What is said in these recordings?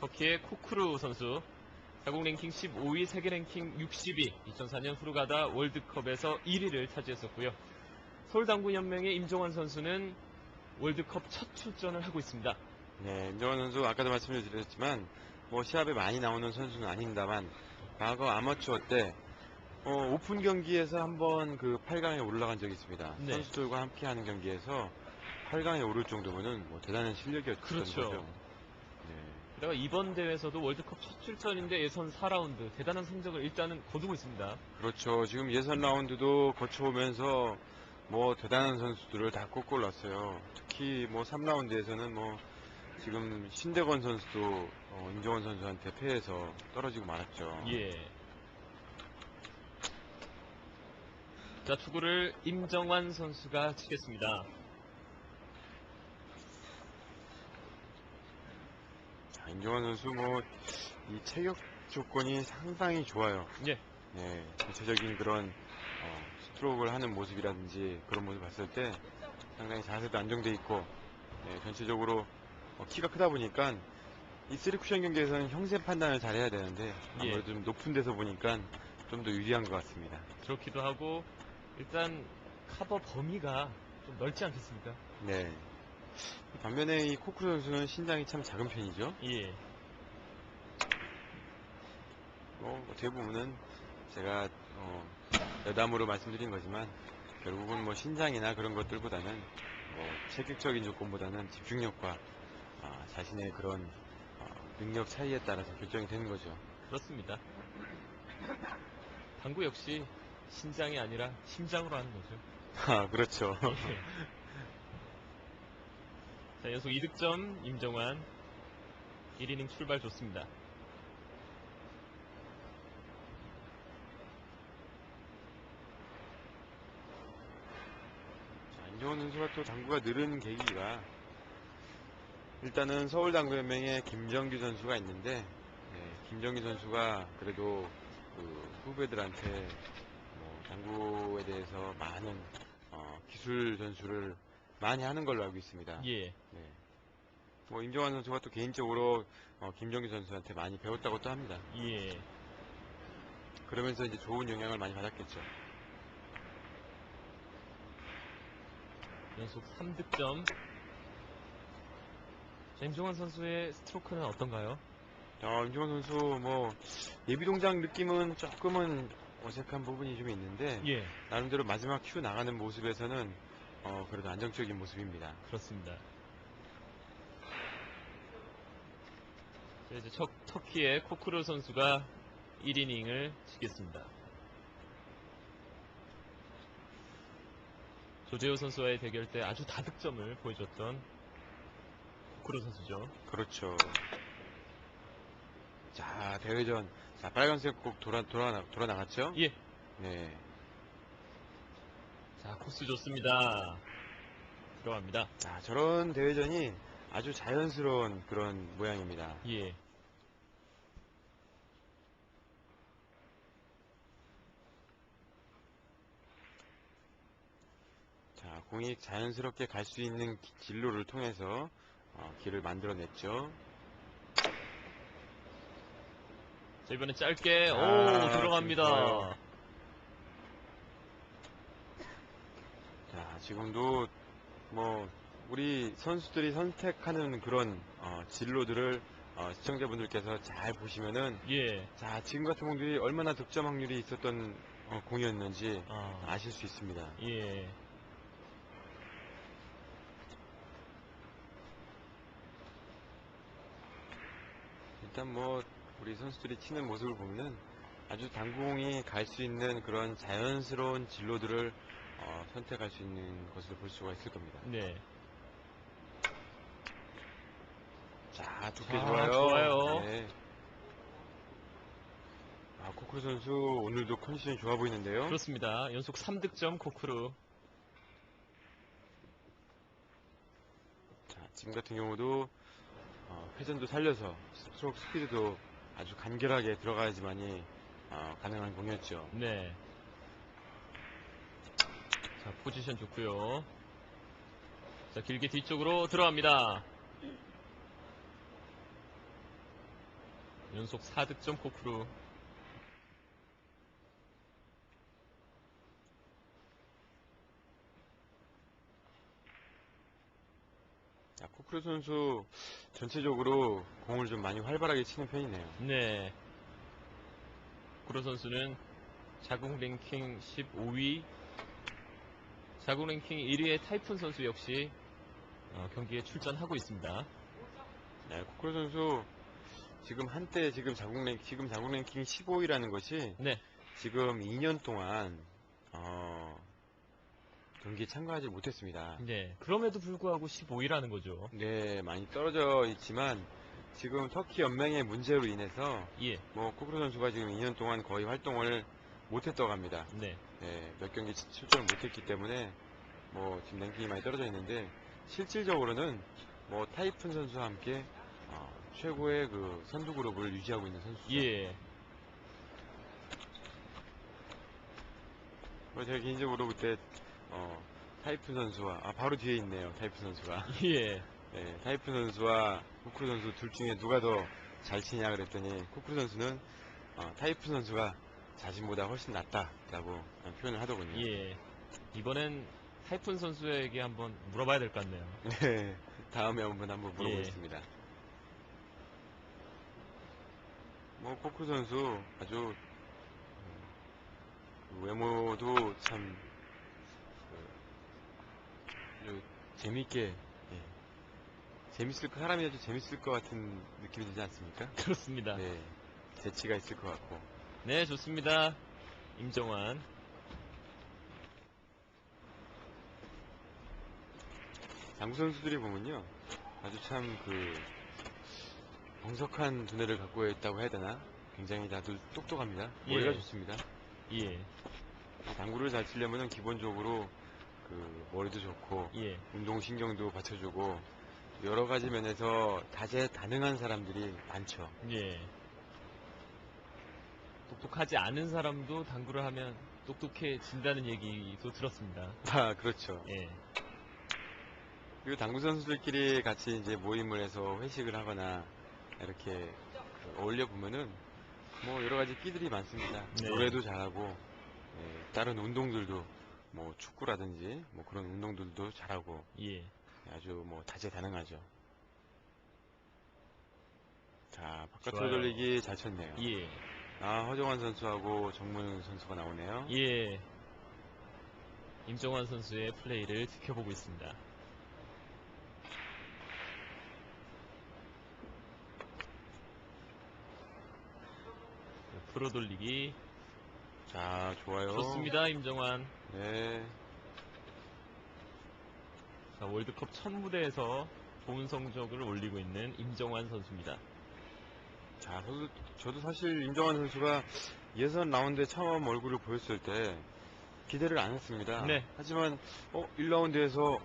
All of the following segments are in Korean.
터키의 코크루 선수. 자국 랭킹 15위, 세계 랭킹 60위. 2004년 후르가다 월드컵에서 1위를 차지했었고요. 서울당구연맹의 임종환 선수는 월드컵 첫 출전을 하고 있습니다. 네, 임정환 선수 아까도 말씀을 드렸지만 뭐 시합에 많이 나오는 선수는 아닙니다만 과거 아마추어 때 어, 오픈 경기에서 한번 그 8강에 올라간 적이 있습니다. 네. 선수들과 함께하는 경기에서 8강에 오를 정도면은 뭐 대단한 실력이었던 그렇죠. 거죠. 네. 게다가 이번 대회에서도 월드컵 첫 출전인데 예선 4라운드 대단한 성적을 일단은 거두고 있습니다. 그렇죠. 지금 예선 라운드도 거쳐오면서 뭐 대단한 선수들을 다 꺾고 올랐어요. 특히 뭐 3라운드에서는 뭐 지금 신대건 선수도 어, 임정원 선수한테 패해서 떨어지고 말았죠. 예. 자, 투구를 임정환 선수가 치겠습니다. 자, 임정환 선수 뭐 이 체격 조건이 상당히 좋아요. 예. 네, 전체적인 그런 어, 스트로크를 하는 모습이라든지 그런 모습 봤을 때 상당히 자세도 안정돼 있고 네, 전체적으로 어, 키가 크다 보니까 이 쓰리 쿠션 경기에서는 형세 판단을 잘 해야 되는데 아무래도 좀 높은 데서 보니까 좀 더 유리한 것 같습니다. 그렇기도 하고 일단 커버 범위가 좀 넓지 않겠습니까? 네. 반면에 이 코크루 선수는 신장이 참 작은 편이죠. 예. 뭐 어떻게 보면은 제가 어, 여담으로 말씀드린 거지만 결국은 뭐 신장이나 그런 것들보다는 뭐 체격적인 조건보다는 집중력과 아, 자신의 그런 어, 능력 차이에 따라서 결정이 되는 거죠. 그렇습니다. 당구 역시 신장이 아니라 심장으로 하는 거죠. 아 그렇죠. 자, 연속 2득점 임정환 1이닝 출발 좋습니다. 자, 임정원 선수가 또 당구가 늘은 계기가 일단은 서울당구연맹에 김정규 선수가 있는데 네, 김정규 선수가 그래도 그 후배들한테 뭐 당구에 대해서 많은 어, 기술 전수를 많이 하는 걸로 알고 있습니다. 예. 네. 뭐 임정환 선수가 또 개인적으로 어, 김정규 선수한테 많이 배웠다고 또 합니다. 예. 그러면서 이제 좋은 영향을 많이 받았겠죠. 연속 3득점. 자, 임종환 선수의 스트로크는 어떤가요? 어, 임종환 선수 뭐 예비 동작 느낌은 조금은 어색한 부분이 좀 있는데 예. 나름대로 마지막 큐 나가는 모습에서는 어, 그래도 안정적인 모습입니다. 그렇습니다. 자, 이제 첫, 터키의 코크루 선수가 1이닝을 치겠습니다. 조재호 선수와의 대결 때 아주 다득점을 보여줬던 코크루 선수죠. 그렇죠. 자 대회전 자 빨간색 꼭 돌아 돌아 돌아 나갔죠? 예. 네. 자, 코스 좋습니다. 들어갑니다. 자 저런 대회전이 아주 자연스러운 그런 모양입니다. 예. 자 공이 자연스럽게 갈 수 있는 기- 진로를 통해서 어, 길을 만들어냈죠. 자, 이번엔 짧게, 오, 아, 들어갑니다. 좋아요. 자, 지금도 뭐 우리 선수들이 선택하는 그런 어, 진로들을 어, 시청자분들께서 잘 보시면은 예. 자 지금 같은 공들이 얼마나 득점 확률이 있었던 어, 공이었는지 아, 아실 수 있습니다. 예. 일단 뭐 우리 선수들이 치는 모습을 보면은 아주 당구공이 갈 수 있는 그런 자연스러운 진로들을 어, 선택할 수 있는 것을 볼 수가 있을 겁니다. 네. 자, 두께 자, 좋아요. 좋아요. 네. 아, 코크루 선수 오늘도 컨디션이 좋아 보이는데요. 그렇습니다. 연속 3득점 코크루. 자, 지금 같은 경우도 어, 회전도 살려서 스트로크 스피드도 아주 간결하게 들어가야지만이 어, 가능한 공이었죠. 네. 자, 포지션 좋고요. 자, 길게 뒤쪽으로 들어갑니다. 연속 4득점 코크루. 자, 코크루 선수 전체적으로 공을 좀 많이 활발하게 치는 편이네요. 네. 코크루 선수는 자국 랭킹 15위, 자국 랭킹 1위의 타이푼 선수 역시 어, 경기에 출전하고 있습니다. 네, 코크루 선수 지금 한때 지금 자국 랭 지금 자국 랭킹 15위라는 것이 네. 지금 2년 동안 어, 경기에 참가하지 못했습니다. 네. 그럼에도 불구하고 15위라는 거죠. 네, 많이 떨어져 있지만 지금 터키 연맹의 문제로 인해서 예. 뭐 코크루 선수가 지금 2년 동안 거의 활동을 못했다고 합니다. 네. 네, 몇 경기 치- 출전을 못했기 때문에 뭐 지금 랭킹이 많이 떨어져 있는데 실질적으로는 뭐 타이푼 선수와 함께 어, 최고의 그 선두 그룹을 유지하고 있는 선수죠. 예. 뭐 제가 개인적으로 그때 어, 타이푼 선수와 아 바로 뒤에 있네요. 타이푼 선수가 예. 네, 타이푼 선수와 쿠크루 선수 둘 중에 누가 더 잘 치냐 그랬더니 쿠크루 선수는 어, 타이푼 선수가 자신보다 훨씬 낫다라고 표현을 하더군요. 예. 이번엔 타이푼 선수에게 한번 물어봐야 될 것 같네요. 네, 다음에 한번 한번 예. 물어보겠습니다. 뭐 코크 선수 아주 음, 외모도 참 그, 재밌게 예. 재밌을 거 사람이 아주 재밌을 것 같은 느낌이 들지 않습니까? 그렇습니다. 네, 네, 재치가 있을 것 같고 좋습니다. 임정환. 당구 선수들이 보면요 아주 참그 정석한 두뇌를 갖고 있다고 해야 되나? 굉장히 다들 똑똑합니다. 머리가 예. 좋습니다. 예. 당구를 잘 치려면 기본적으로 그 머리도 좋고 예. 운동신경도 받쳐주고 여러 가지 면에서 다재다능한 사람들이 많죠. 예. 똑똑하지 않은 사람도 당구를 하면 똑똑해진다는 얘기도 들었습니다. 아 그렇죠. 예. 그리고 당구 선수들끼리 같이 이제 모임을 해서 회식을 하거나 이렇게 그 어울려 보면은 뭐 여러 가지 끼들이 많습니다. 네. 노래도 잘하고 예, 다른 운동들도 뭐 축구라든지 뭐 그런 운동들도 잘하고 예. 아주 뭐 다재다능하죠. 자 바깥으로. 돌리기 잘 쳤네요. 예. 아 허정환 선수하고 정문훈 선수가 나오네요. 예. 임정환 선수의 플레이를 지켜보고 있습니다. 프로 돌리기 자 좋아요. 좋습니다 임정환 네. 자, 월드컵 첫 무대에서 좋은 성적을 올리고 있는 임정환 선수입니다 자, 저도, 저도 사실 임정환 선수가 예선 라운드에 처음 얼굴을 보였을 때 기대를 안 했습니다. 네. 하지만 어, 1라운드에서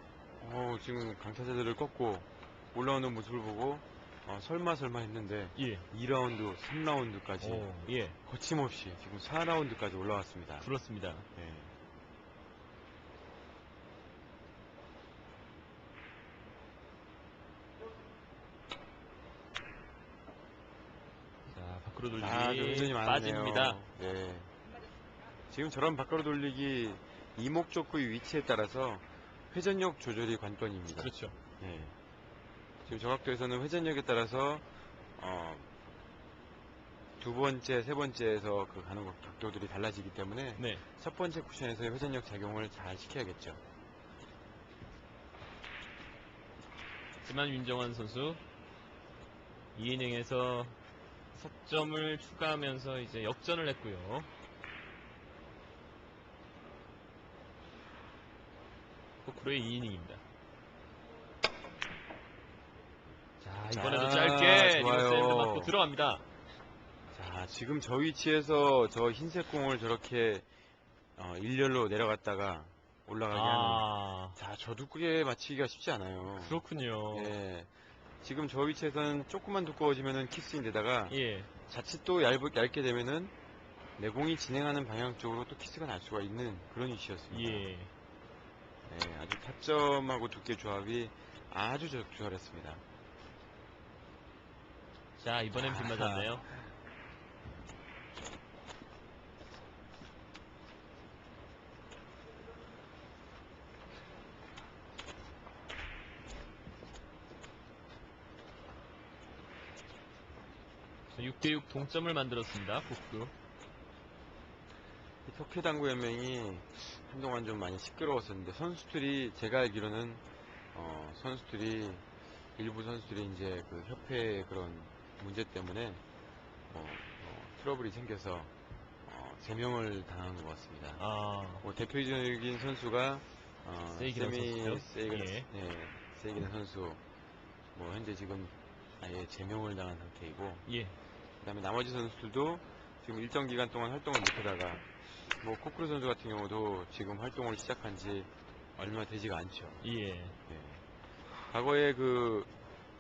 어, 지금 강타자들을 꺾고 올라오는 모습을 보고 어, 설마 설마 했는데 예 2라운드, 3라운드까지 오, 예 거침없이 지금 4라운드까지 올라왔습니다. 그렇습니다 네. 자 밖으로 돌리기 아, 좀 회전이 많네요. 빠집니다 네. 지금 저런 밖으로 돌리기 이목적구의 위치에 따라서 회전력 조절이 관건입니다. 그렇죠 네. 지금 정확도에서는 회전력에 따라서 어, 두 번째, 세 번째에서 그 가는 각- 각도들이 달라지기 때문에 네 첫 번째 쿠션에서의 회전력 작용을 잘 시켜야겠죠. 하지만 윤정환 선수 2이닝에서 석점을 추가하면서 이제 역전을 했고요. 코크로의 2이닝입니다. 자 이번에도 자, 짧게 좋아요. 리버스 핸드 맞고 들어갑니다. 자, 지금 저 위치에서 저 흰색 공을 저렇게 어, 일렬로 내려갔다가 올라가게 하는 아 자, 저 두께 맞추기가 쉽지 않아요. 그렇군요. 예. 지금 저 위치에서는 조금만 두꺼워지면은 키스인데다가 예 자칫 또 얇, 얇게 되면은 내공이 진행하는 방향 쪽으로 또 키스가 날 수가 있는 그런 위치였습니다. 예. 예, 아주 타점하고 두께 조합이 아주 적절했습니다. 자, 이번엔 빗 맞았네요. 6대6 동점을 만들었습니다. 이 터키 당구 연맹이 한동안 좀 많이 시끄러웠었는데 선수들이 제가 알기로는 어, 선수들이 일부 선수들이 이제 그 협회 그런 문제 때문에 어, 어, 트러블이 생겨서 어, 제명을 당한 것 같습니다. 아, 뭐 대표적인 선수가 어, 세이기란 선수죠? 세이기란 예. 예, 세이기란 선수 뭐 현재 지금 아예 제명을 당한 상태이고 예. 그 다음에 나머지 선수들도 지금 일정 기간 동안 활동을 못하다가 뭐 코크루 선수 같은 경우도 지금 활동을 시작한 지 얼마 되지가 않죠. 예. 예. 과거에 그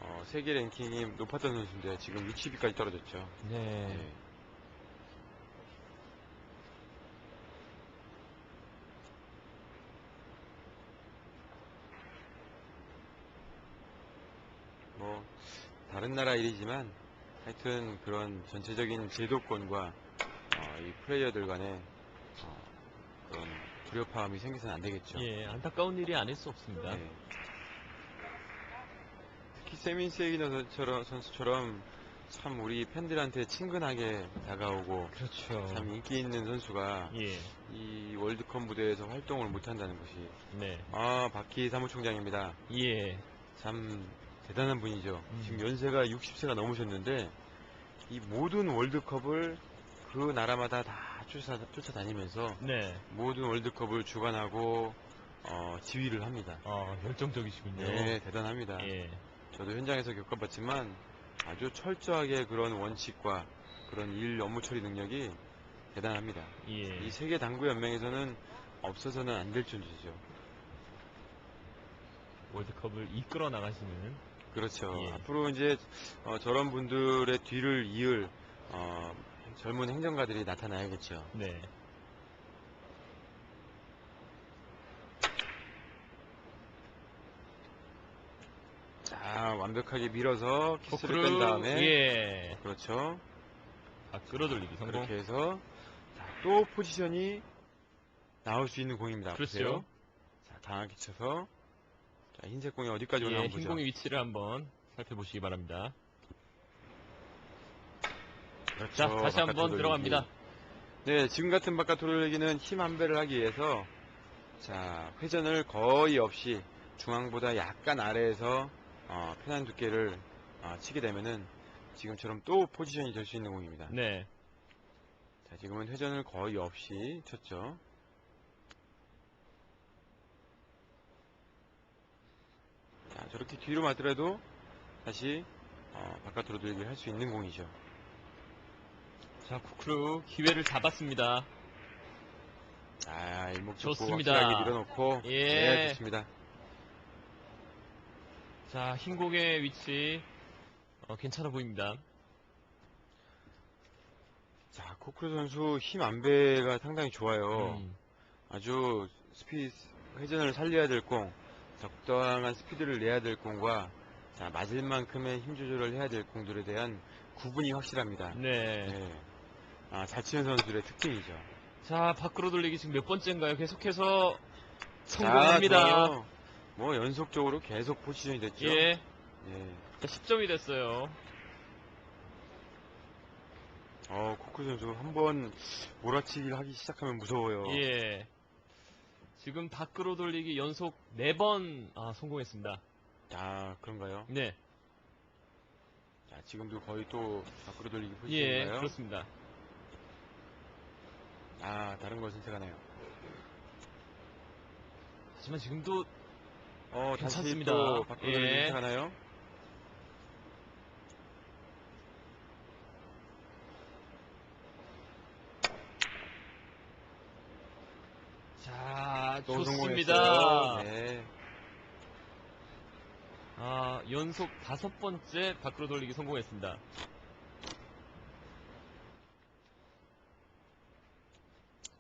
어, 세계 랭킹이 높았던 선수인데 지금 60위까지 떨어졌죠. 네. 예. 뭐 다른 나라 일이지만 하여튼 그런 전체적인 제도권과 어, 이 플레이어들 간의 어, 그런 불협화음이 생겨서는 안 되겠죠. 예, 안타까운 일이 아닐 수 없습니다. 네. 특히 세민 세이기너 선수처럼, 선수처럼 참 우리 팬들한테 친근하게 다가오고 그렇죠. 참 인기 있는 선수가 예. 이 월드컵 무대에서 활동을 못한다는 것이 네. 아 박희 사무총장입니다. 예. 참 대단한 분이죠. 음. 지금 연세가 60세가 넘으셨는데 이 모든 월드컵을 그 나라마다 다 쫓아, 쫓아다니면서 네. 모든 월드컵을 주관하고 어, 지휘를 합니다. 아, 열정적이시군요. 네, 대단합니다. 예. 저도 현장에서 겪어봤지만 아주 철저하게 그런 원칙과 그런 일 업무 처리 능력이 대단합니다. 예. 이 세계 당구 연맹에서는 없어서는 안 될 존재죠. 월드컵을 이끌어 나가시는 그렇죠. 예. 앞으로 이제 어, 저런 분들의 뒤를 이을 어, 젊은 행정가들이 나타나야겠죠. 네. 자, 완벽하게 밀어서 키스를 뺀 다음에 예. 그렇죠. 아, 끌어돌리기 성공. 그렇게 해서 자, 또 포지션이 나올 수 있는 공입니다. 그렇죠. 보세요. 자, 강하게 쳐서 자, 흰색 공이 어디까지 오나 예, 보죠. 흰 공의 위치를 한번 살펴보시기 바랍니다. 그렇죠. 자, 다시 한번 돌리기. 들어갑니다. 네, 지금 같은 바깥으로 돌리기는 힘 한 배를 하기 위해서 자, 회전을 거의 없이 중앙보다 약간 아래에서 어, 편한 두께를 어, 치게 되면은 지금처럼 또 포지션이 될 수 있는 공입니다. 네. 자, 지금은 회전을 거의 없이 쳤죠. 자, 저렇게 뒤로 맞더라도 다시 어, 바깥으로 돌기를 할 수 있는 공이죠. 자, 쿠크루 기회를 잡았습니다. 아, 일목적고 좋습니다. 확실하게 밀어놓고 예. 네, 좋습니다. 자, 흰 공의 위치 어, 괜찮아 보입니다. 자, 코크루 선수 힘 안배가 상당히 좋아요. 음, 아주 스피드 회전을 살려야 될 공, 적당한 스피드를 내야 될 공과 자, 맞을 만큼의 힘 조절을 해야 될 공들에 대한 구분이 확실합니다. 네. 네. 아, 잘 치는 선수들의 특징이죠. 자, 밖으로 돌리기 지금 몇 번째인가요? 계속해서 자, 성공합니다. 좋아요. 뭐 연속적으로 계속 포지션이 됐죠. 예. 예. 자, 10점이 됐어요. 어, 코크 선수 한 번 몰아치기를 하기 시작하면 무서워요. 예. 지금 밖으로 돌리기 연속 4번 아, 성공했습니다. 아, 그런가요? 네. 자, 지금도 거의 또 밖으로 돌리기 예, 포지션인가요? 그렇습니다. 아, 다른 걸 선택하네요. 하지만 지금도 어, 다시 괜찮습니다. 또 밖으로 돌리기 예. 선택하나요? 자, 또 좋습니다. 성공했어요. 네. 아, 연속 다섯 번째 밖으로 돌리기 성공했습니다.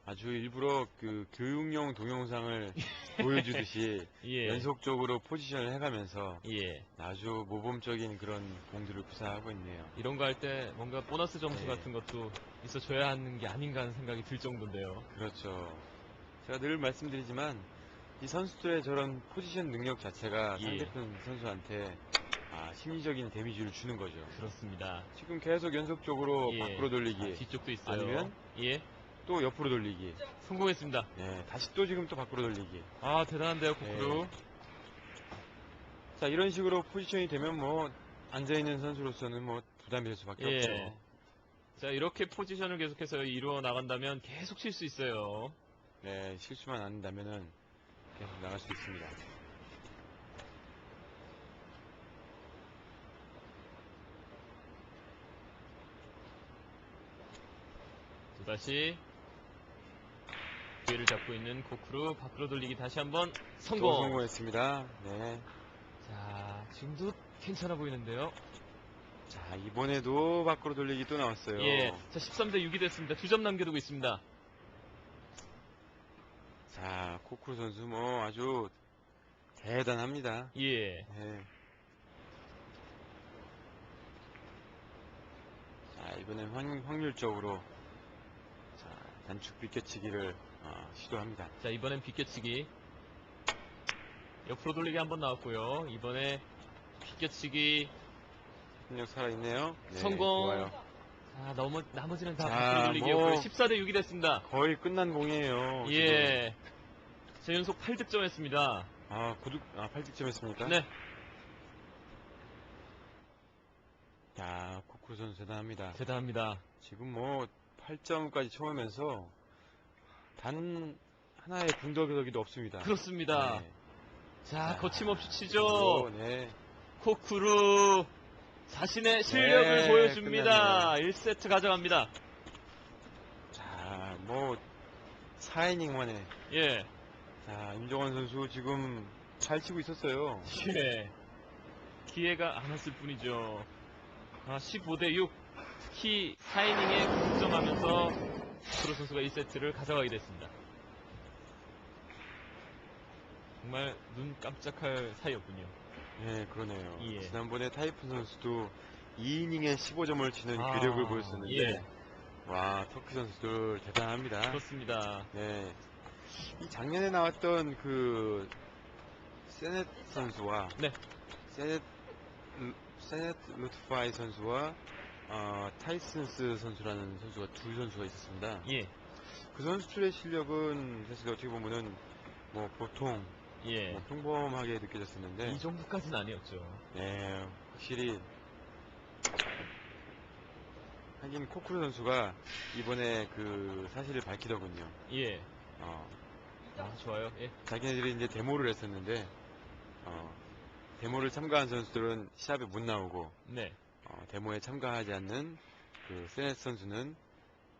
아주 일부러 그 교육용 동영상을 보여주듯이 예. 연속적으로 포지션을 해가면서 예. 아주 모범적인 그런 공들을 구사하고 있네요. 이런 거 할 때 뭔가 보너스 점수 네. 같은 것도 있어줘야 하는 게 아닌가 하는 생각이 들 정도인데요. 그렇죠. 제가 늘 말씀드리지만 이 선수들의 저런 포지션 능력 자체가 예. 상대편 선수한테 아, 심리적인 데미지를 주는 거죠. 그렇습니다. 지금 계속 연속적으로 예. 밖으로 돌리기, 아, 뒤쪽도 있어요. 아니면? 예. 또 옆으로 돌리기, 성공했습니다. 예, 다시 또 지금 또 밖으로 돌리기. 아, 대단한데요, 코크루. 네. 자 이런 식으로 포지션이 되면 뭐 앉아 있는 선수로서는 뭐 부담이 될 수밖에 예. 없죠. 자, 이렇게 포지션을 계속해서 이루어 나간다면 계속 칠 수 있어요. 네, 실수만 안 한다면은 계속 나갈 수 있습니다. 또다시 기회를 잡고 있는 코크루 밖으로 돌리기 다시 한번 또 성공. 성공했습니다. 네. 자, 지금도 괜찮아 보이는데요. 자 이번에도 밖으로 돌리기 또 나왔어요. 예. 자, 13대 6이 됐습니다. 두 점 남겨두고 있습니다. 자 코쿠르 선수 뭐 아주 대단합니다. 예. 네. 자 이번엔 확, 확률적으로 자 단축 비껴치기를 어, 시도합니다. 자, 이번엔 비껴치기. 옆으로 돌리기 한번 나왔고요. 이번에 비껴치기 능력 살아있네요. 네, 성공. 좋아요. 자, 너무, 나머지는 다 자, 돌리기였고요. 뭐. 14대 6이 됐습니다. 거의 끝난 공이에요. 예. 제 연속 8득점 했습니다. 아 구득 아 8득점 했습니까? 네. 야 코쿠르 선수 대단합니다. 대단합니다. 지금 뭐 8점까지 쳐오면서 단 하나의 궁덕이도 없습니다. 그렇습니다. 네. 자, 자, 거침없이 치죠. 네. 코쿠루 자신의 실력을 네, 보여줍니다. 1세트 가져갑니다. 자, 뭐 4이닝 만에 예. 자, 임종원 선수 지금 잘 치고 있었어요. 예. 기회가 안 왔을 뿐이죠. 아, 15대 6. 특히 4이닝에 득점하면서 쿠로 선수가 1세트를 가져가게 됐습니다. 정말 눈 깜짝할 사이였군요. 예, 그러네요. 예. 지난번에 타이푼 선수도 2이닝에 15점을 치는 아, 괴력을 보였었는데 예. 와, 터키 선수들 대단합니다. 그렇습니다. 네. 이 작년에 나왔던 그 세넷 선수와 네. 세넷 루- 세넷 루트파이 선수와 어, 타이슨스 선수라는 선수가 두 선수가 있었습니다. 예. 그 선수들의 실력은 사실 어떻게 보면은 뭐 보통 예. 뭐 평범하게 느껴졌었는데 이 정도까지는 아니었죠. 네, 확실히 하긴 코쿠르 선수가 이번에 그 사실을 밝히더군요. 예. 어, 아, 좋아요. 예. 자기네들이 이제 데모를 했었는데 어, 데모를 참가한 선수들은 시합에 못 나오고 네. 어, 데모에 참가하지 않는 그 세넷 선수는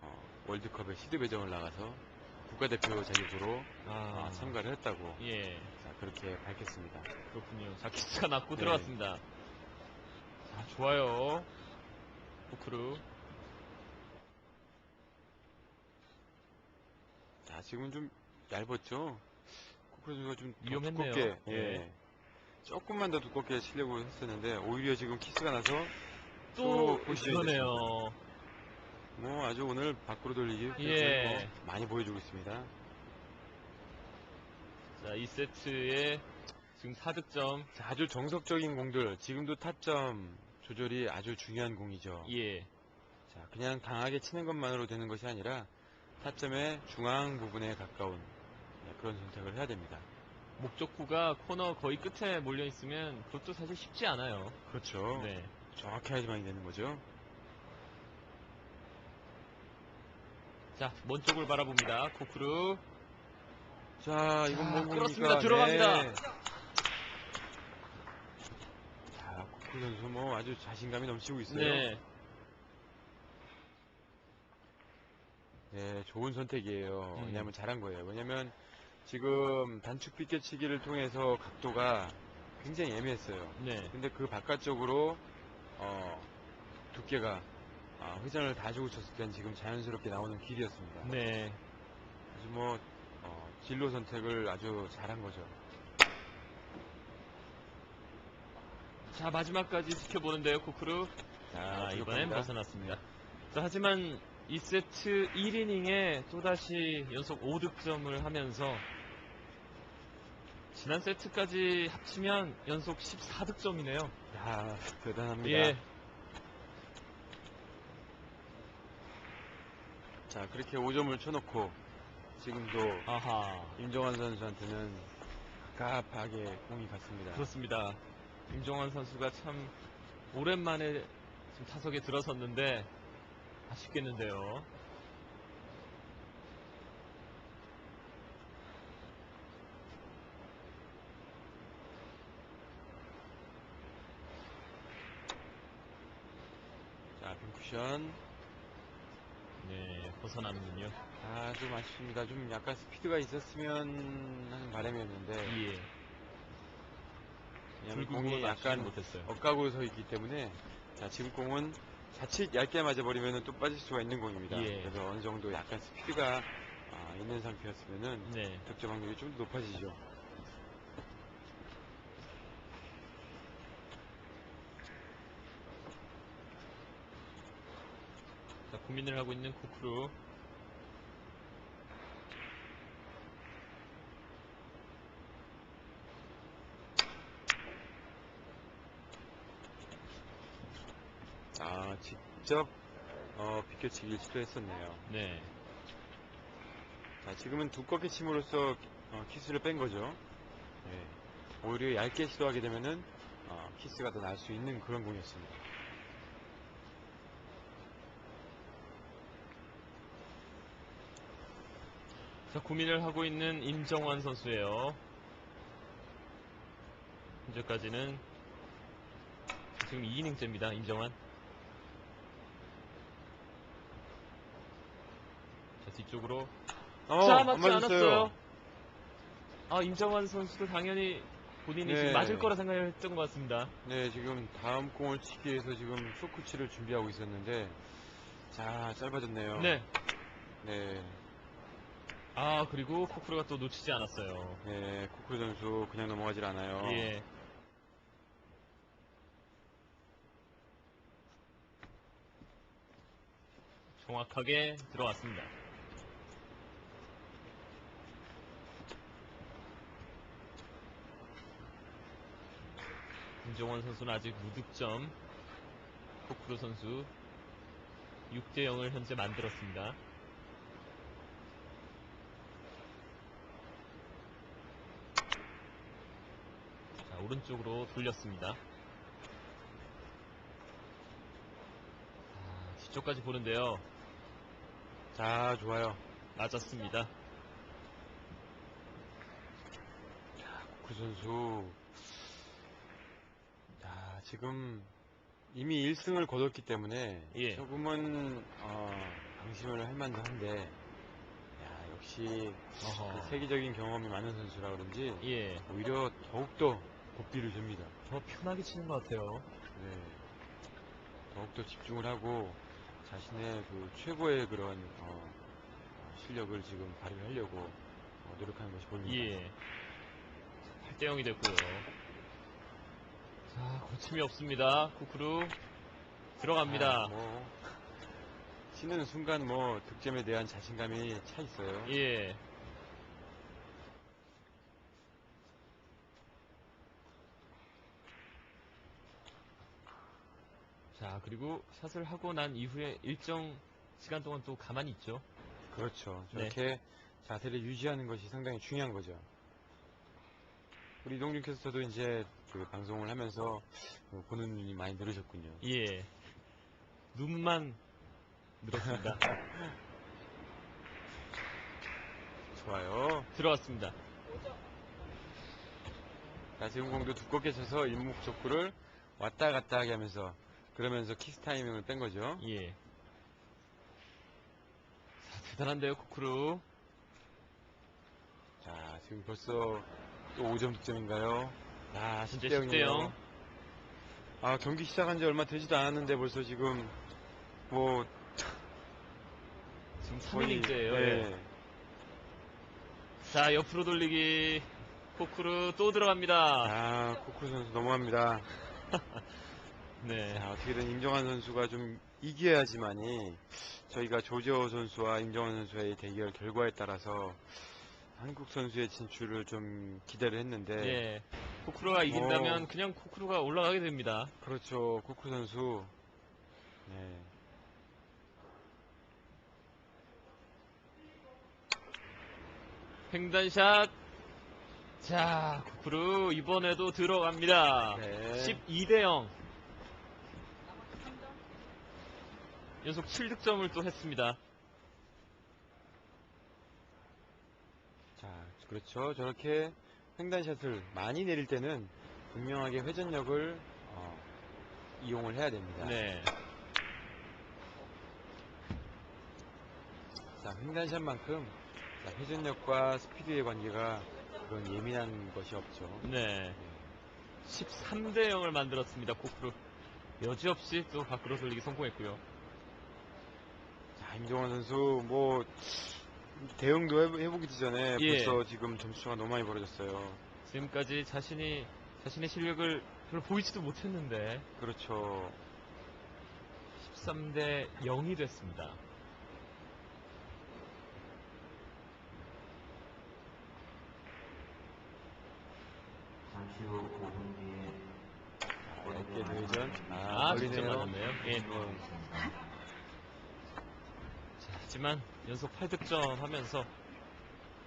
어, 월드컵에 시드 배정을 나가서 국가대표 자격으로 아, 어, 참가를 했다고 예. 자, 그렇게 밝혔습니다. 그렇군요. 자, 키스가 낮고 네. 들어왔습니다. 자, 좋아요. 포크루. 자, 지금 좀 얇았죠? 선수가 좀 더 위험했네요. 두껍게, 예. 예. 조금만 더 두껍게 치려고 했었는데 오히려 지금 키스가 나서 또, 그러네요. 뭐 아주 오늘 밖으로 돌리기 예. 뭐 많이 보여주고 있습니다. 자, 2세트에 지금 4득점. 자, 아주 정석적인 공들 지금도 타점 조절이 아주 중요한 공이죠. 예. 자, 그냥 강하게 치는 것만으로 되는 것이 아니라 타점의 중앙 부분에 가까운 네, 그런 선택을 해야 됩니다. 목적구가 코너 거의 끝에 몰려 있으면 그것도 사실 쉽지 않아요. 그렇죠. 네. 정확히 해야지만 되는 거죠. 자, 먼 쪽을 바라봅니다. 코크루. 자, 이건 자, 뭔 공입니까? 끌었습니다. 들어갑니다. 네. 자, 코쿠 선수 뭐 아주 자신감이 넘치고 있어요. 네. 네, 좋은 선택이에요. 음. 왜냐하면 잘한 거예요. 왜냐하면 지금 단축 빗개치기를 통해서 각도가 굉장히 애매했어요. 네. 근데 그 바깥쪽으로 어, 두께가 아, 회전을 다 주고 쳤을 땐 지금 자연스럽게 나오는 길이었습니다. 네. 아주 뭐 어, 진로 선택을 아주 잘한 거죠. 자, 마지막까지 지켜보는데요, 코크루. 자, 아, 이번엔. 벗어났습니다. 자, 하지만 2세트 1이닝에 또다시 연속 5득점을 하면서 지난 세트까지 합치면 연속 14득점이네요. 야 대단합니다. 예. 자 그렇게 5점을 쳐놓고 지금도 아하. 임정환 선수한테는 가깝하게 공이 갔습니다. 그렇습니다. 임종환 선수가 참 오랜만에 지금 타석에 들어섰는데 아쉽겠는데요. 자 빈쿠션 네, 벗어나는군요. 아 좀 아쉽습니다. 좀 약간 스피드가 있었으면 하는 바람이었는데 예. 왜냐면 공이 약간 못했어요. 엇가고 서 있기 때문에 자 지금 공은 자칫 얇게 맞아버리면 또 빠질 수가 있는 공입니다. 예. 그래서 어느 정도 약간 스피드가 아, 있는 상태였으면 은 네. 득점 확률이 좀더 높아지죠. 고민을 하고 있는 코크루. 아 직접 어, 비껴치기를 시도했었네요. 네. 자 지금은 두껍게 침으로써 어, 키스를 뺀 거죠. 네. 오히려 얇게 시도하게 되면은 어, 키스가 더 날 수 있는 그런 공이었습니다. 자, 고민을 하고 있는 임정환 선수예요. 현재까지는 지금 2이닝째입니다, 임정환. 자, 뒤쪽으로. 어, 자, 안 맞지. 않았어요. 아, 임정환 선수도 당연히 본인이 네. 지금 맞을 거라 생각했던 것 같습니다. 네, 지금 다음 공을 치기 위해서 지금 쇼크치를 준비하고 있었는데, 자, 짧아졌네요. 네. 네, 아, 그리고 코크루가 또 놓치지 않았어요. 네, 코크루 선수 그냥 넘어가질 않아요. 예. 정확하게 들어왔습니다. 김종원 선수는 아직 무득점. 코크루 선수 6대 0을 현재 만들었습니다. 오른쪽으로 돌렸습니다. 아, 뒤쪽까지 보는데요. 자, 좋아요. 맞았습니다. 코크루 선수, 자, 지금 이미 1승을 거뒀기 때문에 예. 조금은 어, 방심을 할 만도 한데, 야, 역시. 그 세계적인 경험이 많은 선수라 그런지 예, 오히려 더욱더 복귀를 줍니다. 더 편하게 치는 것 같아요. 네. 더욱더 집중을 하고 자신의 그 최고의 그런 어, 어, 실력을 지금 발휘하려고 어, 노력하는 것이 보입니다. 예. 8대 0이 됐고요. 자, 고침이 없습니다. 쿠크루. 들어갑니다. 아, 뭐 치는 순간 뭐 득점에 대한 자신감이 차 있어요. 예. 자, 그리고 샷을 하고 난 이후에 일정 시간 동안 또 가만히 있죠. 그렇죠. 네. 저렇게 자세를 유지하는 것이 상당히 중요한 거죠. 우리 이동준 캐스터도 이제 그 방송을 하면서 어, 보는 눈이 많이 늘으셨군요. 예. 눈만 늘었습니다. 좋아요. 들어왔습니다. 자, 지금 공도 두껍게 쳐서 일목적구를 왔다 갔다 하게 하면서 그러면서 키스 타이밍을 뺀 거죠. 예. 자, 대단한데요, 코크루. 자, 지금 벌써 또 5점 득점인가요? 아, 진짜 10대 10대 0이네요. 0. 아, 경기 시작한 지 얼마 되지도 않았는데 벌써 지금 뭐 지금 거의 3이닝째예요. 네. 자, 옆으로 돌리기. 코크루 또 들어갑니다. 아, 코크 선수 넘어갑니다. 네. 자, 어떻게든 임정환 선수가 좀 이겨야지만이 저희가 조재호 선수와 임정환 선수의 대결 결과에 따라서 한국 선수의 진출을 좀 기대를 했는데 예. 코크루가 이긴다면 어. 그냥 코크루가 올라가게 됩니다. 그렇죠 코크 선수 네. 횡단샷. 자, 코크루 이번에도 들어갑니다. 네. 12대 0. 연속 7득점을 또 했습니다. 자 그렇죠 저렇게 횡단샷을 많이 내릴 때는 분명하게 회전력을 어, 이용을 해야 됩니다 네. 자 횡단샷만큼 자, 회전력과 스피드의 관계가 그런 예민한 것이 없죠 네. 13대 0을 만들었습니다. 코크루. 여지없이 또 밖으로 돌리기 성공했고요. 자, 임종원 선수 뭐 대응도 해보- 해보기 전에 예. 벌써 지금 점수가 너무 많이 벌어졌어요. 지금까지 자신이 자신의 실력을 별로 보이지도 못했는데 그렇죠. 13대 0이 됐습니다. 잠시 후 5분 뒤에 어렵게 대회전. 아, 아, 득점 걸리네요. 맞았네요. 예. 자, 하지만 연속 8득점 하면서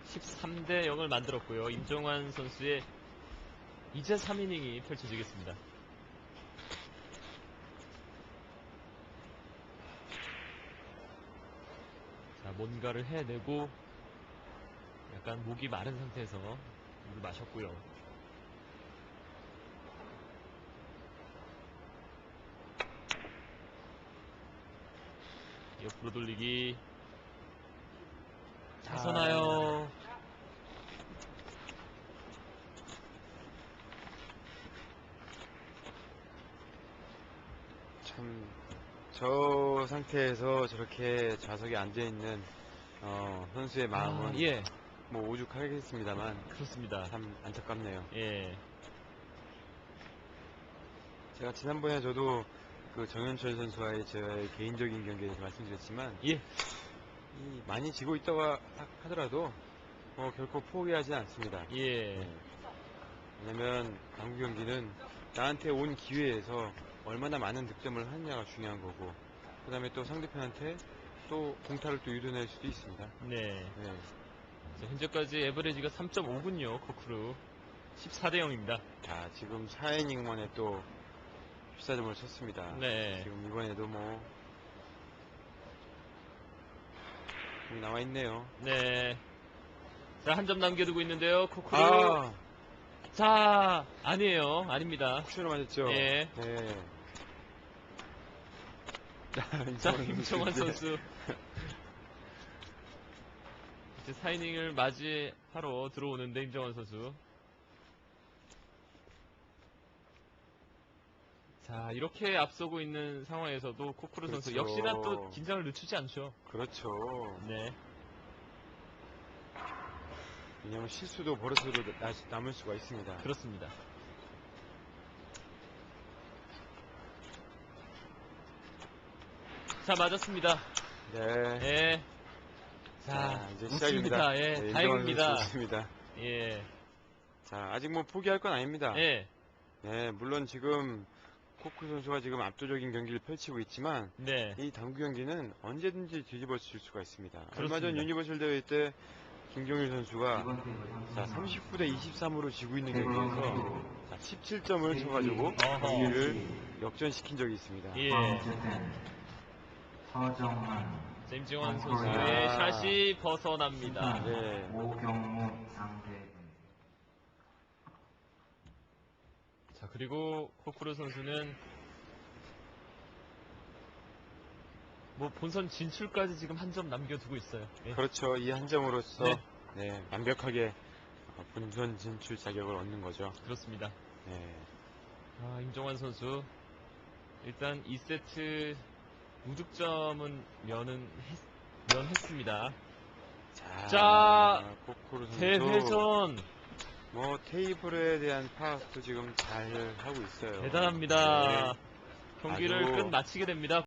13대 0을 만들었고요. 임종환 선수의 이제 3이닝이 펼쳐지겠습니다. 자, 뭔가를 해내고 약간 목이 마른 상태에서 물을 마셨고요. 옆으로 돌리기. 자, 서나요. 참, 저 상태에서 저렇게 좌석에 앉아있는 어, 선수의 마음은 아, 예, 뭐 오죽하겠습니다만 그렇습니다. 참 안타깝네요. 예, 제가 지난번에 저도 그 정현철 선수와의 제 개인적인 경기에서 말씀드렸지만 예, 이 많이 지고 있다고 하- 하더라도 어, 결코 포기하지 않습니다. 예, 네. 왜냐면 당구 경기는 나한테 온 기회에서 얼마나 많은 득점을 하느냐가 중요한 거고 그 다음에 또 상대편한테 또 공타를 또 유도낼 수도 있습니다. 네. 네. 자, 현재까지 에버리지가 3.5군요, 코크루. 14대 0입니다. 자 지금 4이닝 만에 또 14점을 쳤습니다. 네. 지금 이번에도 뭐 여기 나와 있네요. 네. 자, 한 점 남겨두고 있는데요, 코크루. 아 자, 아니에요. 아닙니다. 쿠션을 맞았죠. 예. 네. 자, 임정환 선수. 이제 4이닝을 맞이하러 들어오는데, 임정환 선수. 자, 이렇게 앞서고 있는 상황에서도 코크루 선수 그렇죠. 역시나 또 긴장을 늦추지 않죠. 그렇죠. 네. 왜냐면 실수도 버릇으로 나- 남을 수가 있습니다. 그렇습니다. 자, 맞았습니다. 네. 예. 자, 이제. 시작입니다. 예, 네, 다행입니다. 좋습니다. 예. 자, 아직 뭐 포기할 건 아닙니다. 예. 네, 물론 지금 코크 선수가 지금 압도적인 경기를 펼치고 있지만 네. 이 당구 경기는 언제든지 뒤집어질 수가 있습니다. 얼마 전 그렇습니다. 유니버셜 대회 때 김경일 선수가 자, 30 39대 23으로 지고 있는 경기에서 자, 17점을 쳐가지고. 경기를 역전시킨 적이 있습니다. 예. 번째는 서정환 자, 임지원 아, 선수의 아. 샷이 벗어납니다. 네. 오경무 상대 자, 그리고 코크루 선수는 뭐 본선 진출까지 지금 한 점 남겨두고 있어요. 예. 그렇죠. 이 한 점으로써 네. 네, 완벽하게 어, 본선 진출 자격을 얻는 거죠. 그렇습니다. 네. 아, 임종환 선수 일단 2세트 무득점은 면은 했, 면했습니다. 자, 자, 대회전 뭐 테이블에 대한 파악도 지금 잘 하고 있어요. 대단합니다. 네. 경기를 아주 끝 마치게 됩니다.